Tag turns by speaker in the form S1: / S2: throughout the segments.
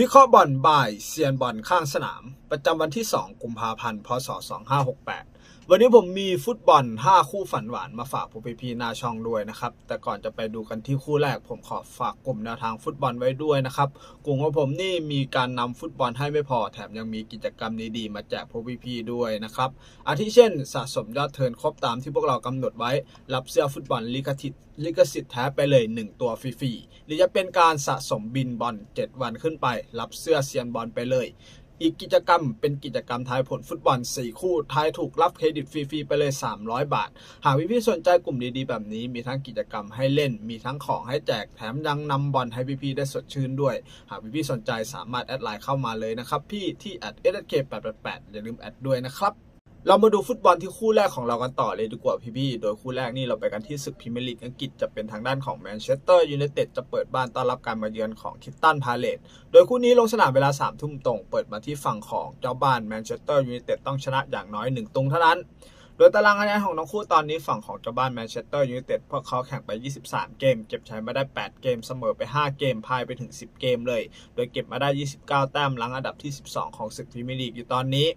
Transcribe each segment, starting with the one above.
S1: วิเคราะห์บอลบ่ายเซียนบอลข้างสนาม ประจำวันที่ 2 กุมภาพันธ์ พศ 2568 วันนี้ผมมีฟุตบอล 5 คู่ฝันหวานมาฝากผู้พีนาช่องด้วยนะครับ แต่ก่อนจะไปดูกันที่คู่แรก ผมขอฝากกลุ่มแนวทางฟุตบอลไว้ด้วยนะครับ กลุ่มของผมนี่มีการนำฟุตบอลให้ไม่พอแถมยังมีกิจกรรมดีๆมาแจกผู้พี่ๆด้วยนะครับ อาทิเช่น สะสมยอดเทินครบตามที่พวกเรากำหนดไว้ รับเสื้อฟุตบอลลิขสิทธิ์ลิขสิทธิ์แท้ไปเลย 1 ตัวฟรีๆหรือจะเป็นการสะสมบินบอล7 วันขึ้นไป รับเสื้อเซียนบอลไปเลย อีกกิจกรรมเป็นกิจกรรมทายผลฟุตบอล 4 คู่ทายถูกรับเครดิตฟรีๆไปเลย 300 บาท หากพี่ๆสนใจกลุ่มดีๆแบบนี้มีทั้งกิจกรรมให้เล่น มีทั้งของให้แจกแถมยังนำบอลให้พี่ๆได้สดชื่นด้วย หากพี่ๆสนใจสามารถแอดไลน์เข้ามาเลยนะครับพี่ที่แอดเอสเคแปดแปดอย่าลืมแอดด้วยนะครับ เรามาดูฟุตบอลที่คู่แรกของเรากันต่อเลยดีกว่าพี่ๆโดยคู่แรกนี่เราไปกันที่ศึกพรีเมียร์ลีกอังกฤษจะเป็นทางด้านของแมนเชสเตอร์ยูไนเต็ดจะเปิดบ้านต้อนรับการมาเยือนของคิตตันพาเลตโดยคู่นี้ลงสนามเวลา3ามทุ่มตรง เปิดมาที่ฝั่งของเจ้าบ้านแมนเชสเตอร์ยูไนเต็ดต้องชนะอย่างน้อย 1ตรงเท่านั้น โดยตารางคะแนนของทั้งคู่ตอนนี้ฝั่งของเจ้าบ้านแมนเชสเตอร์ยูไนเต็ดพวกเขาแข่งไป 23 เกม เก็บชัยมาได้ 8 เกมเสมอไป 5 เกมพายไปถึง 10 เกมเลย โดยเก็บมาได้ 29 แต้มหลังอันดับที่ 12 ของศึกพรีเมียร์ลีกอยู่ตอนนี้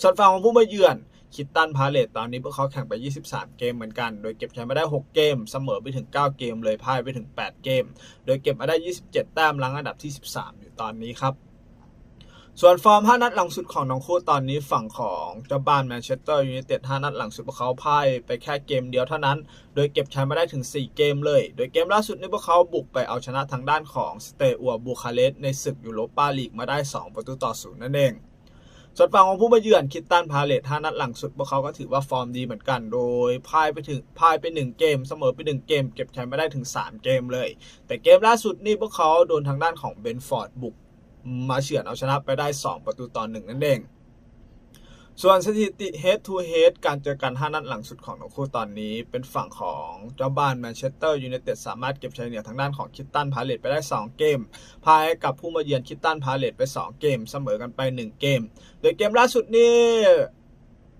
S1: ส่วนฝั่งของผู้มาเยือนคิตตันพาเลตตอนนี้พวกเขาแข่งไป 23 เกมเหมือนกัน โดยเก็บชัยมาได้ 6 เกม เสมอไปถึง 9 เกมเลยพ่ายไปถึง 8 เกม โดยเก็บมาได้ 27 แต้มหลังอันดับที่ 13 อยู่ตอนนี้ครับ ส่วนฟอร์ม 5 นัดหลังสุดของน้องคู่ตอนนี้ฝั่งของเจ้าบ้านแมนเชสเตอร์ยูไนเต็ด 5 นัดหลังสุดพวกเขาพ่ายไปแค่เกมเดียวเท่านั้น โดยเก็บชัยมาได้ถึง 4 เกมเลย โดยเกมล่าสุดนี้พวกเขาบุกไปเอาชนะทางด้านของสเตอัวบูคาเรสในศึกยูโรปาลีกมาได้ 2 ประตูต่อศูนย์นั่นเอง ส่วนฝั่งของผู้มาเยือนคิตตันพาเลต5นัดหลังสุดพวกเขาก็ถือว่าฟอร์มดีเหมือนกัน โดยพ่ายไปถึงพ่ายไป1เกม เสมอไป1เกม เก็บแชัยมาได้ถึง 3 เกมเลย แต่เกมล่าสุดนี่พวกเขาโดนทางด้านของเบนฟอร์ดบุกมาเฉือนเอาชนะไปได้ 2 ประตูต่อหนึ่งนั่นเอง ส่วนสถิติ head to head การเจอกัน 5 นัดหลังสุดของทั้งคู่ตอนนี้ เป็นฝั่งของเจ้าบ้านแมนเชสเตอร์ยูไนเต็ดสามารถเก็บชัยเหนือทางด้านของคิตตันพาเลตไปได้ 2 เกมพายกับผู้มาเยือนคิตตันพาเลตไป 2 เกม เสมอกันไป 1 เกม โดยเกมล่าสุดนี่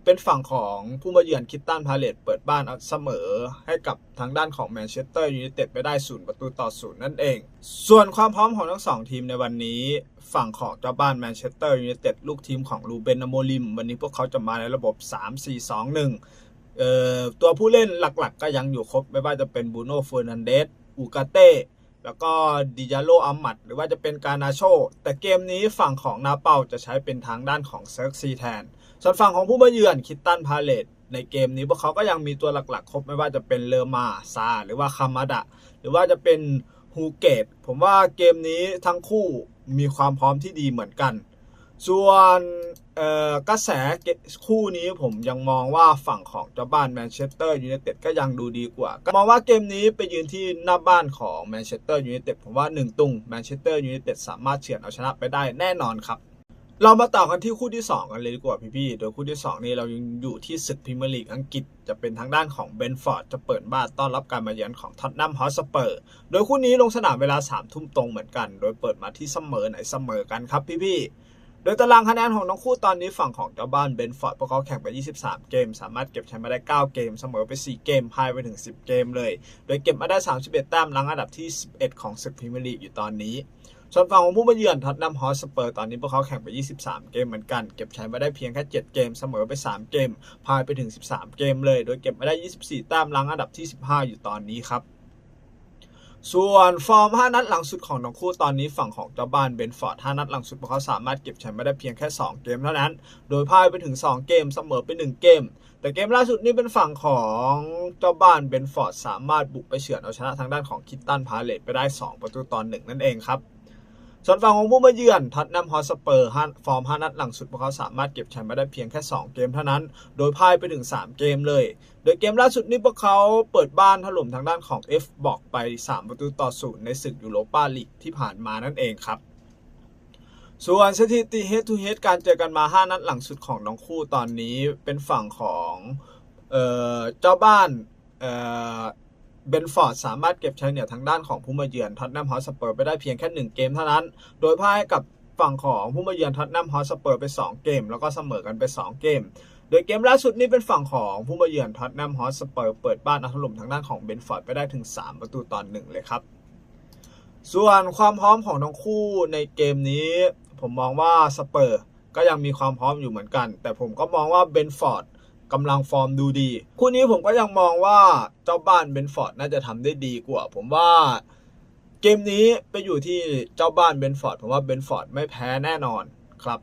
S1: เป็นฝั่งของผู้มาเยือนคิตตันพาเลตเปิดบ้านเอาเสมอให้กับทางด้านของแมนเชสเตอร์ยูไนเต็ดไปได้ศูนย์ประตูต่อศูนย์นั่นเอง ส่วนความพร้อมของทั้งสองทีมในวันนี้ ฝั่งของเจ้าบ้านแมนเชสเตอร์ยูไนเต็ดลูกทีมของลูเบนอโมลิม วันนี้พวกเขาจะมาในระบบ 3-4-2-1เอ่อตัวผู้เล่นหลักๆ ก็ยังอยู่ครบ ไม่ว่าจะเป็นบูโน่เฟอร์นันเดสอูกาเต้แล้วก็ดิยาโลอามัดหรือว่าจะเป็นการนาโช แต่เกมนี้ฝั่งของนาเปาจะใช้เป็นทางด้านของเซิร์กซีแทน ส่วนฝั่งของผู้มาเยือนคิตตันพาเลตในเกมนี้พวกเขาก็ยังมีตัวหลักๆ ครบไม่ว่าจะเป็นเลอมาซาหรือว่าคามาดะ หรือว่าจะเป็นฮูเกตผมว่าเกมนี้ทั้งคู่ มีความพร้อมที่ดีเหมือนกัน ส่วนกระแสคู่นี้ผมยังมองว่าฝั่งของเจ้าบ้านแมนเชสเตอร์ยูไนเต็ดก็ยังดูดีกว่ามองว่าเกมนี้ไปยืนที่หน้าบ้านของแมนเชสเตอร์ยูไนเต็ดผมว่า1ตุงแมนเชสเตอร์ยูไนเต็ดสามารถเฉือนเอาชนะไปได้แน่นอนครับ เรามาต่อกันที่คู่ที่ 2 กันเลยดีกว่าพี่ๆ โดยคู่ที่ 2 นี้เรายังอยู่ที่ศึกพรีเมียร์ลีกอังกฤษจะเป็นทางด้านของเบนฟอร์ดจะเปิดบ้านต้อนรับการมาเยือนของท็อตแนมฮอสเปอร์ โดยคู่นี้ลงสนามเวลา3ทุ่มตรงเหมือนกัน โดยเปิดมาที่เสมอไหนเสมอกันครับพี่ๆ โดยตารางคะแนนของทั้งคู่ตอนนี้ฝั่งของเจ้าบ้านเบนฟอร์ดพวกเขาแข่งไป 23 เกม สามารถเก็บชัยมาได้ 9 เกม เสมอไป 4 เกมพายไปถึง 10 เกมเลย โดยเก็บมาได้ 31 แต้มหลังอันดับที่ 11 ของศึกพรีเมียร์ลีกอยู่ตอนนี้ ส่วนฝั่งของผู้มาเยือนท็อตแนมฮอสเปอร์ตอนนี้พวกเขาแข่งไป 23 เกมเหมือนกัน เก็บชัยมาได้เพียงแค่ 7 เกม เสมอไป 3 เกม พายไปถึง 13 เกมเลย โดยเก็บมาได้ 24 แต้มลังอันดับที่ 15 อยู่ตอนนี้ครับส่วนฟอร์ม 5 นัดหลังสุดของทั้งคู่ตอนนี้ฝั่งของเจ้าบ้านเบนฟอร์ด 5 นัดหลังสุดพวกเขาสามารถเก็บชัยมาได้เพียงแค่ 2 เกมเท่านั้น โดยพ่ายไปถึง 2 เกมเสมอไป 1 เกม แต่เกมล่าสุดนี่เป็นฝั่งของเจ้าบ้านเบนฟอร์ดสามารถบุกไปเฉือนเอาชนะทางด้านของคิตตันพาเลตไปได้ 2 ประตูต่อหนึ่งนั่นเองครับ ส่วนฝั่งของผู้มาเยือนท็อตแนมฮอสเปอร์ฟอร์ม 5 นัดหลังสุดพวกเขาสามารถเก็บชัยมาได้เพียงแค่ 2 เกมเท่านั้น โดยพ่ายไปถึง 3 เกมเลย โดยเกมล่าสุดนี้พวกเขาเปิดบ้านถล่มทางด้านของ F บอกไป 3 ประตูต่อศูนย์ในศึกยูโรปาลีกที่ผ่านมานั่นเองครับส่วนสถิติ head to head การเจอกันมา 5 นัดหลังสุดของทั้งคู่ตอนนี้เป็นฝั่งของเออจ้าบ้านเออ เบนฟอร์ดสามารถเก็บชัยเหนือทางด้านของผู้มาเยือนท็อตแนมฮอสเปอร์ไปได้เพียงแค่ 1 เกมเท่านั้น โดยพ่ายกับฝั่งของผู้มาเยือนท็อตแนมฮอสเปอร์ไป 2 เกม แล้วก็เสมอกันไป 2 เกม โดยเกมล่าสุดนี้เป็นฝั่งของผู้มาเยือนท็อตแนมฮอสเปอร์เปิดบ้านเอาถล่มทางด้านของเบนฟอร์ดไปได้ถึง 3 ประตูต่อหนึ่งเลยครับ ส่วนความพร้อมของทั้งคู่ในเกมนี้ ผมมองว่าสเปอร์ก็ยังมีความพร้อมอยู่เหมือนกัน แต่ผมก็มองว่าเบนฟอร์ด กำลังฟอร์มดูดี คู่นี้ผมก็ยังมองว่าเจ้าบ้านเบนฟอร์ดน่าจะทำได้ดีกว่า ผมว่าเกมนี้ไปอยู่ที่เจ้าบ้านเบนฟอร์ดผมว่าเบนฟอร์ดไม่แพ้แน่นอนครับ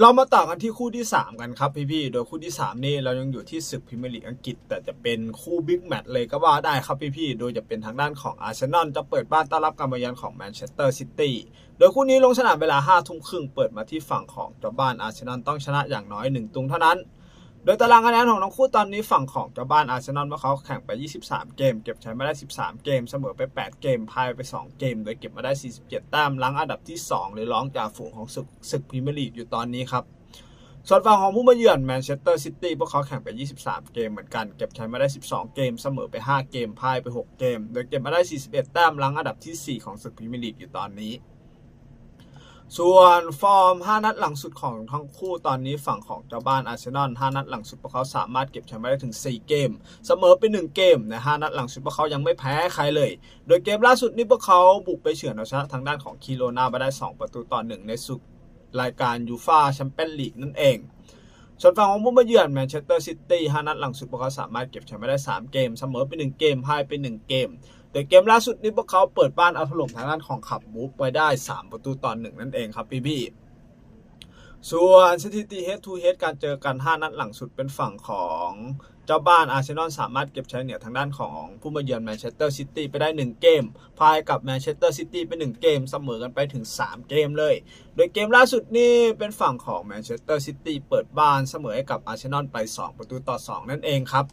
S1: เรามาต่อกันที่คู่ที่ 3 กันครับพี่ๆ โดยคู่ที่ 3 นี่เรายังอยู่ที่ศึกพรีเมียร์ลีกอังกฤษ แต่จะเป็นคู่บิ๊กแมตช์เลยก็ว่าได้ครับพี่ๆ โดยจะเป็นทางด้านของอาร์เซนอลจะเปิดบ้านต้อนรับการมาเยือนของแมนเชสเตอร์ซิตี้ โดยคู่นี้ลงสนามเวลา5ทุ่มครึ่งเปิดมาที่ฝั่งของเจ้าบ้านอาร์เซนอลต้องชนะอย่างน้อย1ตุงเท่านั้น โดยตารางคะแนนของทั้งคู่ตอนนี้ฝั่งของเจ้าบ้านอาร์เซนอลเมื่อเขาแข่งไป 23 เกม เก็บชัยมาได้ 13 เกม เสมอไป 8 เกมพ่ายไป 2 เกม โดยเก็บมาได้ 47แต้มลังอันดับที่ 2 หรือร้องจากฝูงของศึกศึกพรีเมียร์ลีกอยู่ตอนนี้ครับ ส่วนฝั่งของผู้มาเยือนแมนเชสเตอร์ซิตี้พวกเขาแข่งไป 23 เกมเหมือนกัน เก็บชัยมาได้ 12 เกม เสมอไป 5 เกมพ่ายไป 6 เกม โดยเก็บมาได้ 41 แต้มลังอันดับทีสี่ 4 ของศึกพรีเมียร์ลีกอยู่ตอนนี้ ส่วนฟอร์ม 5 นัดหลังสุดของทั้งคู่ตอนนี้ฝั่งของเจ้าบ้านอาร์เซนอล 5 นัดหลังสุดพวกเขาสามารถเก็บชัยมาได้ถึง 4 เกม เสมอไป 1 เกมใน5นัดหลังสุดพวกเขายังไม่แพ้ใครเลย โดยเกมล่าสุดนี้พวกเขาบุกไปเฉือนเอาชนะทางด้านของคิโรนามาได้ 2 ประตูต่อ 1 ในศึกรายการยูฟาแชมเปี้ยนลีกนั่นเอง ส่วนฝั่งของผู้มาเยือนแมนเชสเตอร์ซิตี้ 5 นัดหลังสุดพวกเขาสามารถเก็บชัยมาได้ 3 เกม เสมอไป 1 เกมพ่ายไป 1 เกม โดยเกมล่าสุดนี้พวกเขาเปิดบ้านเอาถล่มทางด้านของขับบูฟไปได้ 3 ประตูต่อ1นั่นเองครับพี่พี่ๆส่วนสถิติ head to head การเจอกัน 5 นัดหลังสุดเป็นฝั่งของเจ้าบ้านอาร์เซนอลสามารถเก็บชัยเหนือทางด้านของผู้มาเยือนแมนเชสเตอร์ซิตี้ไปได้ 1 เกม พายกับแมนเชสเตอร์ซิตี้ไป 1 เกม เสมอกันไปถึง 3 เกมเลย โดยเกมล่าสุดนี่เป็นฝั่งของแมนเชสเตอร์ซิตี้เปิดบ้านเสมอให้กับอาร์เซนอลไป 2 ประตูต่อ 2 นั่นเองครับ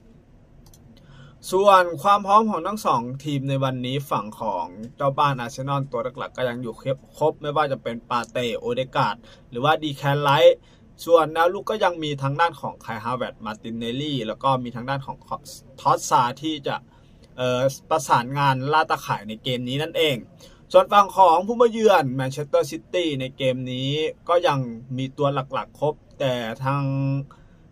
S1: ส่วนความพร้อมของทั้งสองทีมในวันนี้ฝั่งของเจ้าบ้านอาร์เซนอลตัวหลักๆ ก็ยังอยู่ครบ ไม่ว่าจะเป็นปาเตโอเดกาดหรือว่าดีแคนไลท์ส่วนแนวลุกก็ยังมีทางด้านของไคฮาเวตมาตินเนลลี่ แล้วก็มีทางด้านของทอสซาที่จะประสานงานล่าตาข่ายในเกมนี้นั่นเอง ส่วนฝั่งของผู้มาเยือนแมนเชสเตอร์ซิตี้ในเกมนี้ก็ยังมีตัวหลักๆ ครบ แต่ทาง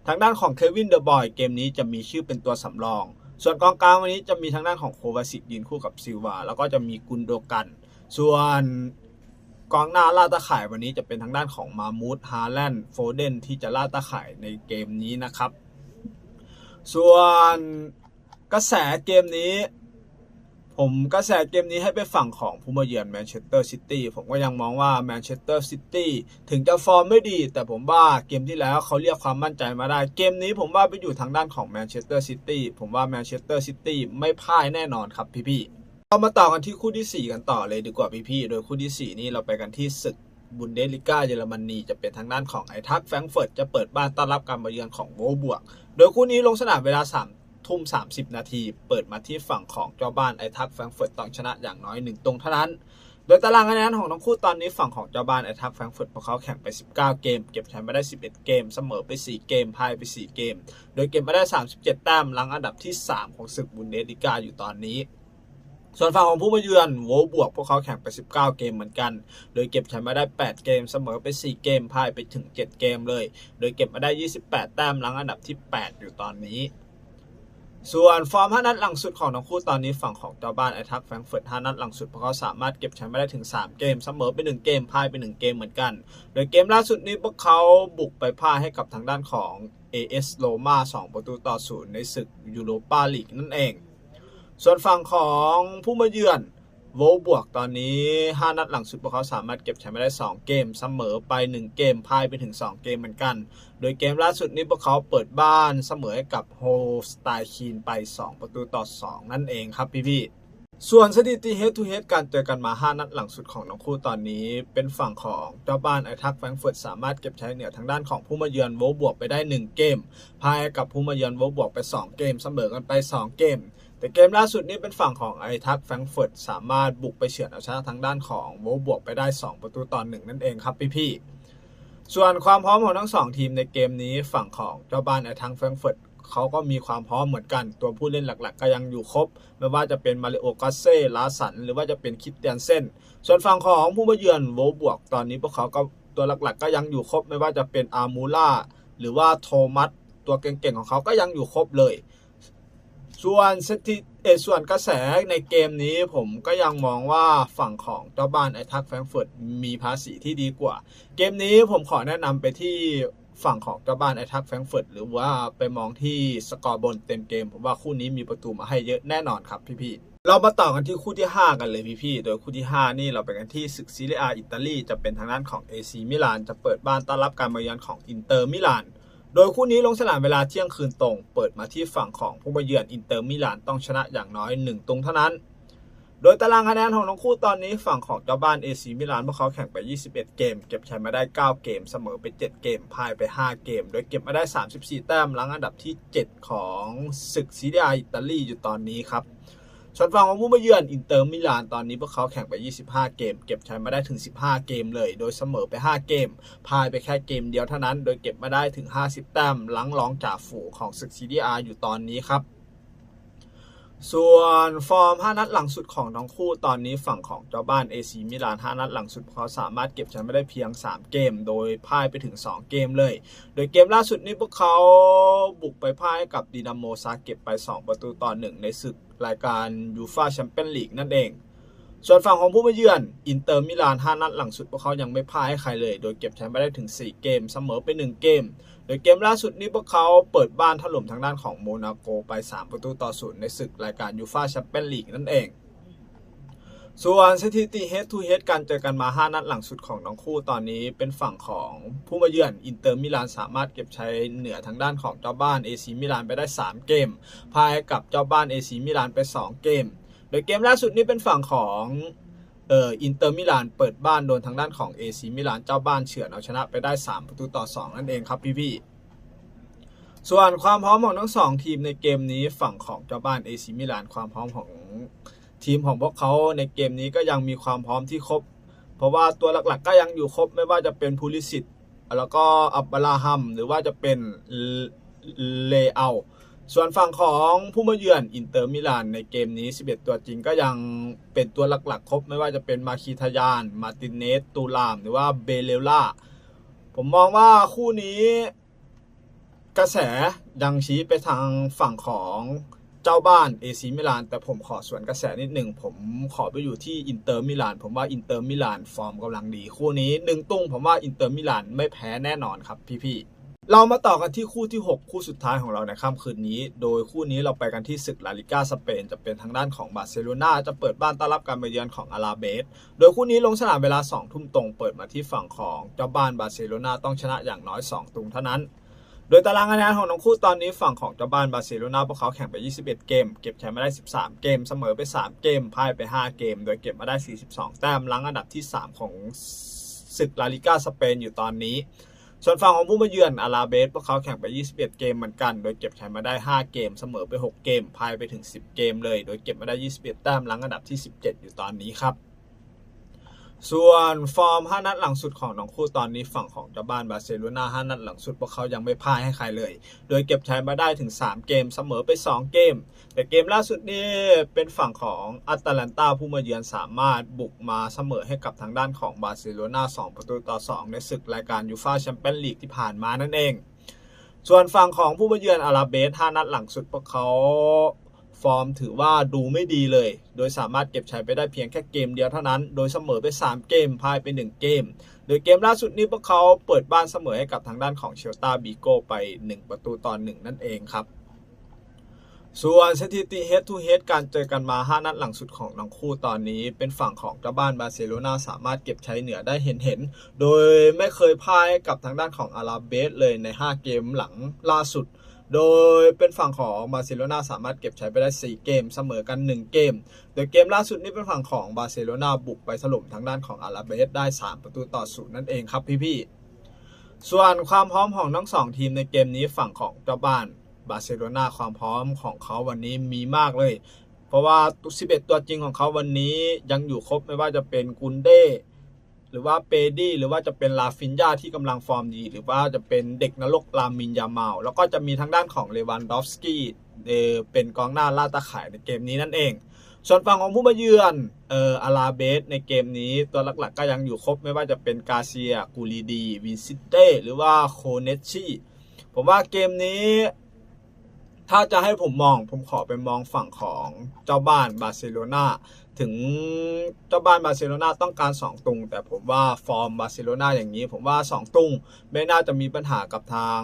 S1: ทางด้านของเควินเดอะบอยเกมนี้จะมีชื่อเป็นตัวสำรอง ส่วนกองกลางวันนี้จะมีทางด้านของโควาสิกยืนคู่กับซิลวาแล้วก็จะมีกุนโดกัน ส่วนกองหน้าล่าตาข่ายวันนี้จะเป็นทางด้านของมามูธฮาแลนด์โฟเดนที่จะล่าตาข่ายในเกมนี้นะครับ ส่วนกระแสเกมนี้ ผมกระแสเกมนี้ให้ไปฝั่งของผู้มาเยือนแมนเชสเตอร์ซิตี้ผมก็ยังมองว่าแมนเชสเตอร์ซิตี้ถึงจะฟอร์มไม่ดี แต่ผมว่าเกมที่แล้วเขาเรียกความมั่นใจมาได้ เกมนี้ผมว่าไปอยู่ทางด้านของแมนเชสเตอร์ซิตี้ผมว่าแมนเชสเตอร์ซิตี้ไม่พ่ายแน่นอนครับพี่ๆเรามาต่อกันที่คู่ที่ 4 กันต่อเลยดีกว่าพี่ๆโดยคู่ที่ 4 นี้เราไปกันที่ศึกบุนเดสลิก้าเยอรมนีจะเป็นทางด้านของไอทักแฟรงเฟิร์ตจะเปิดบ้านต้อนรับการมาเยือนของโวลบวก โดยคู่นี้ลงสนามเวลา3 ทุ่ม 30 นาที เปิดมาที่ฝั่งของเจ้าบ้านไอทักแฟรงเฟิร์ตต้องชนะอย่างน้อย 1 ตรงเท่านั้น โดยตารางคะแนนของทั้งคู่ตอนนี้ฝั่งของเจ้าบ้านไอทักแฟรงเฟิร์ตพวกเขาแข่งไป 19 เกม เก็บชัยมาได้ 11 เกม เสมอไป 4 เกมพ่ายไป 4 เกม โดยเก็บมาได้ 37 แต้มหลังอันดับที่ 3 ของศึกบุนเดสลิกาอยู่ตอนนี้ส่วนฝั่งของผู้มาเยือนโวบวกพวกเขาแข่งไป 19 เกมเหมือนกัน โดยเก็บชัยมาได้ 8 เกมเสมอไป 4 เกมพ่ายไปถึง 7 เกมเลย โดยเก็บมาได้ 28 แต้มหลังอันดับที่ 8 อยู่ตอนนี้ ส่วนฟอร์ม5นัดหลังสุดของทั้งคู่ตอนนี้ฝั่งของเจ้าบ้านไอทักแฟรงเฟิร์ต5นัดหลังสุดพวกเขาสามารถเก็บแชมป์ไม่ได้ถึง 3 เกมเสมอไป1เกมพ่ายไป1เกมเหมือนกัน โดยเกมล่าสุดนี้พวกเขาบุกไปพ่ายให้กับทางด้านของ AS Roma 2 ประตูต่อศูนย์ในศึกยูโรปาลีกนั่นเอง ส่วนฝั่งของผู้มาเยือน โวลบวกตอนนี้ 5 นัดหลังสุดพวกเขาสามารถเก็บชัยมาได้ 2 เกมเสมอไป 1 เกมพ่ายไปถึง 2 เกมเหมือนกัน โดยเกมล่าสุดนี้พวกเขาเปิดบ้านเสมอให้กับโฮสไตคีนไป 2 ประตูต่อ 2 นั่นเองครับพี่ๆส่วนสถิติ head to head การเจอกันมา 5 นัดหลังสุดของทั้งคู่ตอนนี้ เป็นฝั่งของเจ้าบ้านไอทักแฟรงเฟิร์ตสามารถเก็บชัยเหนือทางด้านของผู้มาเยือนโวลบวกไปได้ 1 เกมพายกับผู้มาเยือนโวลบวกไป 2 เกมเสมอกันไป 2 เกม แต่เกมล่าสุดนี้เป็นฝั่งของไอทักแฟรงเฟิร์ตสามารถบุกไปเฉือนเอาชนะทางด้านของโวบวกไปได้ 2 ประตูต่อ1นั่นเองครับพี่ๆส่วนความพร้อมของทั้งสองทีมในเกมนี้ฝั่งของเจ้าบ้านไอทักแฟรงเฟิร์ตเขาก็มีความพร้อมเหมือนกัน ตัวผู้เล่นหลัก ๆ ก็ยังอยู่ครบ ไม่ว่าจะเป็นมาริโอกาเซ่ลาสัน หรือว่าจะเป็นคิดเตียนเซนส่วนฝั่งของผู้มาเยือนโวบวกตอนนี้พวกเขาก็ตัวหลักๆ ก็ยังอยู่ครบ ไม่ว่าจะเป็นอามูล่าหรือว่าโทมัสตัวเก่งๆของเขาก็ยังอยู่ครบเลย ส่วนสถิเอส่วนกระแสในเกมนี้ผมก็ยังมองว่าฝั่งของเจ้าบ้านไอทักแฟรงเฟิร์ตมีภาษีที่ดีกว่า เกมนี้ผมขอแนะนำไปที่ฝั่งของเจ้าบ้านไอทักแฟรงเฟิร์ตหรือว่าไปมองที่สกอร์บนเต็มเกม ผมว่าคู่นี้มีประตูมาให้เยอะแน่นอนครับพี่ๆเรามาต่อกันที่คู่ที่ 5 กันเลยพี่ๆ โดยคู่ที่ 5 นี่เราไปกันที่ศึกซีเรียอาอิตาลีจะเป็นทางด้านของ AC มิลานจะเปิดบ้านต้อนรับการมาเยือนของอินเตอร์มิลาน โดยคู่นี้ลงสนามเวลาเที่ยงคืนตรง เปิดมาที่ฝั่งของผู้มาเยือนอินเตอร์มิลานต้องชนะอย่างน้อย1ตรงเท่านั้น โดยตารางคะแนนของทั้งคู่ตอนนี้ฝั่งของเจ้าบ้านเอซีมิลานพวกเขาแข่งไป 21 เกม เก็บชัยมาได้ 9 เกม เสมอไป 7 เกมพ่ายไป 5 เกม โดยเก็บมาได้ 34 แต้มหลังอันดับที่ 7 ของศึกซีเรียอิตาลีอยู่ตอนนี้ครับ ช็อตฟังของผู้มาเยือนอินเตอร์มิลานตอนนี้พวกเขาแข่งไป 25 เกม เก็บชัยมาได้ถึง 15 เกมเลย โดยเสมอไป 5 เกมพ่ายไปแค่เกมเดียวเท่านั้น โดยเก็บมาได้ถึง 50 แต้มหลังรองจ่าฝูงของศึกซีเรียอยู่ตอนนี้ครับ ส่วนฟอร์ม 5 นัดหลังสุดของทั้งคู่ตอนนี้ฝั่งของเจ้าบ้าน AC มิลาน 5 นัดหลังสุดพวกเขาสามารถเก็บชัยมาได้เพียง 3 เกม โดยพ่ายไปถึง 2 เกมเลย โดยเกมล่าสุดนี้พวกเขาบุกไปพ่ายกับดินาโมซาเก็บไป 2 ประตูต่อ 1 ในศึกรายการยูฟาแชมเปี้ยนลีกนั่นเอง ส่วนฝั่งของผู้มาเยือนอินเตอร์มิลาน 5 นัดหลังสุดพวกเขายังไม่พ่ายให้ใครเลย โดยเก็บชัยมาได้ถึง 4 เกมเสมอไป 1 เกม โดยเกมล่าสุดนี้พวกเขาเปิดบ้านถล่มทางด้านของโมนาโกไป 3 ประตูต่อศูนย์ในศึกรายการยูฟาแชมเปี้ยนลีกนั่นเอง ส่วนสถิติ head to head การเจอกันมา 5 นัดหลังสุดของทั้งคู่ตอนนี้เป็นฝั่งของผู้มาเยือนอินเตอร์มิลานสามารถเก็บใชัยเหนือทางด้านของเจ้าบ้าน AC มิลานไปได้ 3 เกมพายกับเจ้าบ้าน AC มิลานไป 2 เกม โดยเกมล่าสุดนี้เป็นฝั่งของ เอออินเตอร์มิลานเปิดบ้านโดนทางด้านของ AC มิลานเจ้าบ้านเฉือนเอาชนะไปได้ 3 ประตูต่อ 2 นั่นเองครับพี่ๆส่วนความพร้อมของทั้งสองทีมในเกมนี้ฝั่งของเจ้าบ้าน AC มิลานความพร้อมของทีมของพวกเขาในเกมนี้ก็ยังมีความพร้อมที่ครบ เพราะว่าตัวหลักๆก็ยังอยู่ครบไม่ว่าจะเป็นพูลิสิตแล้วก็อับบาลาฮัมหรือว่าจะเป็นเลเอล ส่วนฝั่งของผู้มาเยือนอินเตอร์มิลานในเกมนี้ 11 ตัวจริงก็ยังเป็นตัวหลักๆ ครบ ไม่ว่าจะเป็นมาคีทายาน มาตินเนส ตูลาม หรือว่าเบเลล่า ผมมองว่าคู่นี้ กระแสยังชี้ไปทางฝั่งของเจ้าบ้านเอซีมิลาน แต่ผมขอส่วนกระแสนิดหนึ่ง ผมขอไปอยู่ที่อินเตอร์มิลาน ผมว่าอินเตอร์มิลานฟอร์มกำลังดี คู่นี้หนึ่งตุ้งผมว่าอินเตอร์มิลานไม่แพ้แน่นอนครับพี่ๆ เรามาต่อกันที่คู่ที่ 6 คู่สุดท้ายของเราในค่ำคืนนี้ โดยคู่นี้เราไปกันที่ศึกลาลิก้าสเปน จะเป็นทางด้านของบาร์เซโลนาจะเปิดบ้านต้อนรับการมาเยือนของอาราเบส โดยคู่นี้ลงสนามเวลา 2 ทุ่มตรง เปิดมาที่ฝั่งของเจ้าบ้านบาร์เซโลนาต้องชนะอย่างน้อย 2 ตุงเท่านั้น โดยตารางคะแนนของทั้งคู่ตอนนี้ฝั่งของเจ้าบ้านบาร์เซโลนาพวกเขาแข่งไป 21 เกม เก็บชัยมาได้ 13 เกม เสมอไป 3 เกมพ่ายไป 5 เกม โดยเก็บมาได้ 42 แต้มลังอันดับที่ 3 ของศึกลาลิก้าสเปนอยู่ตอนนี้ ส่วนฝั่งของผู้มาเยือนอาราเบสพวกเขาแข่งไป 21 เกมเหมือนกัน โดยเก็บชัยมาได้ 5 เกม เสมอไป 6 เกมพ่ายไปถึง 10 เกมเลย โดยเก็บมาได้ 21 แต้มหลังอันดับที่ 17 อยู่ตอนนี้ครับ ส่วนฟอร์ม 5 นัดหลังสุดของทั้งคู่ตอนนี้ฝั่งของเจ้าบ้านบาร์เซโลนา5นัดหลังสุดพวกเขายังไม่พ่ายให้ใครเลย โดยเก็บชัยมาได้ถึง 3 เกมเสมอไป 2 เกม แต่เกมล่าสุดนี้เป็นฝั่งของอัตแลนตาผู้มาเยือนสามารถบุกมาเสมอให้กับทางด้านของบาร์เซโลนา2 ประตูต่อ 2 ในศึกรายการยูฟาแชมเปี้ยนลีกที่ผ่านมานั่นเอง ส่วนฝั่งของผู้มาเยือนอาราเบส5นัดหลังสุดพวกเขา ฟอร์มถือว่าดูไม่ดีเลย โดยสามารถเก็บชัยไปได้เพียงแค่เกมเดียวเท่านั้น โดยเสมอไป 3 เกมพ่ายไป 1 เกม โดยเกมล่าสุดนี้พวกเขาเปิดบ้านเสมอให้กับทางด้านของเชลตาบีโกไป 1 ประตูต่อ1นั่นเองครับ ส่วนสถิติ head to head การเจอกันมา 5 นัดหลังสุดของทั้งคู่ตอนนี้ เป็นฝั่งของเจ้าบ้านบาร์เซโลนาสามารถเก็บชัยเหนือได้เห็นเห็นๆโดยไม่เคยพ่ายกับทางด้านของอาราเบสเลยใน 5 เกมหลังล่าสุด โดยเป็นฝั่งของบาร์เซโลนาสามารถเก็บชัยไปได้ 4 เกมเสมอกัน 1 เกม โดยเกมล่าสุดนี้เป็นฝั่งของบาร์เซโลนาบุกไปถล่มทางด้านของอาราเบสได้ 3 ประตูต่อศูนย์นั่นเองครับพี่ๆ ส่วนความพร้อมของทั้งสองทีมในเกมนี้ฝั่งของเจ้าบ้านบาร์เซโลนาความพร้อมของเขาวันนี้มีมากเลย เพราะว่าตุ11 ตัวจริงของเขาวันนี้ยังอยู่ครบไม่ว่าจะเป็นกุนเด หรือว่าเปดี้หรือว่าจะเป็นลาฟินยาที่กำลังฟอร์มดี หรือว่าจะเป็นเด็กนรกลามินยาเมาแล้วก็จะมีทางด้านของเลวันดอฟสกี้เออเป็นกองหน้าล่าตาข่ายในเกมนี้นั่นเอง ส่วนฝั่งของผู้มาเยือนเอออาราเบสในเกมนี้ตัวหลักๆก็ยังอยู่ครบไม่ว่าจะเป็นกาเซียกูลีดีวินซิเต้หรือว่าโคเนชชีผมว่าเกมนี้ ถ้าจะให้ผมมองผมขอไปมองฝั่งของเจ้าบ้านบาร์เซโลนาถึงเจ้าบ้านบาร์เซโลนาต้องการ 2 ตุง แต่ผมว่าฟอร์มบาร์เซโลนาอย่างนี้ ผมว่า 2 ตุงไม่น่าจะมีปัญหากับทาง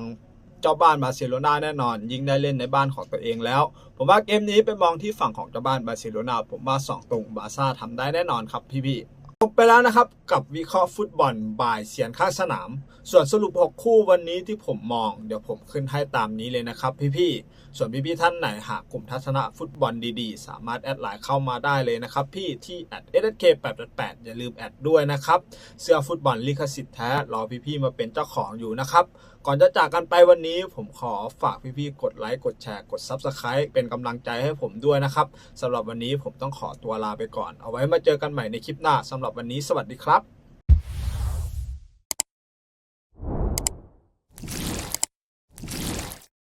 S1: เจ้าบ้านบาร์เซโลนาแน่นอน ยิ่งได้เล่นในบ้านของตัวเองแล้ว ผมว่าเกมนี้ไปมองที่ฝั่งของเจ้าบ้านบาร์เซโลนาผมว่า 2 ตุงบาร์ซ่าทำได้แน่นอนครับพี่ๆจบไปแล้วนะครับกับวิเคราะห์ฟุตบอลบ่ายเสียนข้างสนาม ส่วนสรุป 6 คู่วันนี้ที่ผมมอง เดี๋ยวผมขึ้นให้ตามนี้เลยนะครับพี่ๆ ส่วนพี่ๆท่านไหนหากกลุ่มทัศนะฟุตบอลดีๆ สามารถแอดไลน์เข้ามาได้เลยนะครับ พี่ที่ @sk 8 8อย่าลืมแอดด้วยนะครับ เสื้อฟุตบอลลิขสิทธิ์แท้รอพี่ๆมาเป็นเจ้าของอยู่นะครับ ก่อนจะจากกันไปวันนี้ผมขอฝากพี่ๆกดไลค์กดแชร์กด Subscribe เป็นกำลังใจให้ผมด้วยนะครับสำหรับวันนี้ผมต้องขอตัวลาไปก่อน เอาไว้มาเจอกันใหม่ในคลิปหน้าสำหรับวันนี้สวัสดีครับ